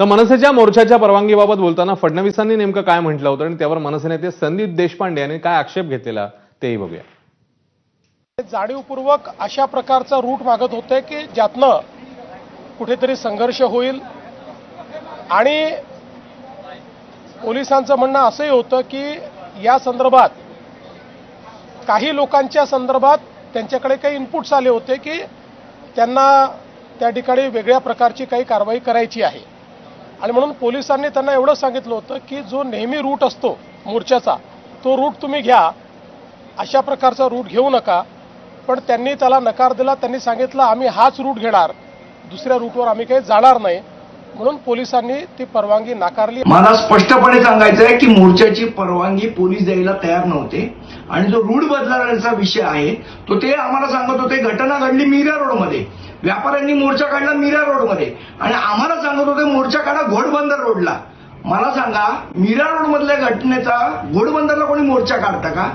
तर मनसेच्या मोर्चाच्या परवानगीबाबत बोलताना फडणवीसांनी नेमकं काय म्हटलं होतं आणि त्यावर मनसे नेते संदीप देशपांडे यांनी काय आक्षेप घेतलेला तेही बघूया. जाणीवपूर्वक अशा प्रकारचा रूट मागत होते की ज्यातनं कुठेतरी संघर्ष होईल. आणि पोलिसांचं म्हणणं असंही होतं की या संदर्भात काही लोकांच्या संदर्भात त्यांच्याकडे काही इनपुट्स आले होते की त्यांना त्या ठिकाणी वेगळ्या प्रकारची काही कारवाई करायची आहे. आणि म्हणून पोलिसांनी त्यांना एवढं सांगितलं होतं की जो नेहमी रूट असतो मोर्चाचा तो रूट तुम्ही घ्या. अशा प्रकारचा रूट घेऊ नका. पण त्यांनी त्याला नकार दिला त्यांनी सांगितलं आम्ही हाच रूट घेणार. दुसऱ्या रूटवर आम्ही काही जाणार नाही. म्हणून पोलिसांनी ती परवानगी नाकारली. मला स्पष्टपणे सांगायचं आहे की मोर्चाची परवानगी पोलीस द्यायला तयार नव्हते. आणि जो रूट बदलण्याचा विषय आहे तो ते आम्हाला सांगत होते घटना घडली मीरा रोडमध्ये. व्यापाऱ्यांनी मोर्चा काढला मीरा रोडमध्ये. आणि आम्हाला सांगत होते मोर्चा काढा घोडबंदर रोडला. मला सांगा मीरा रोड मधल्या घटनेचा घोडबंदरला कोणी मोर्चा काढता का?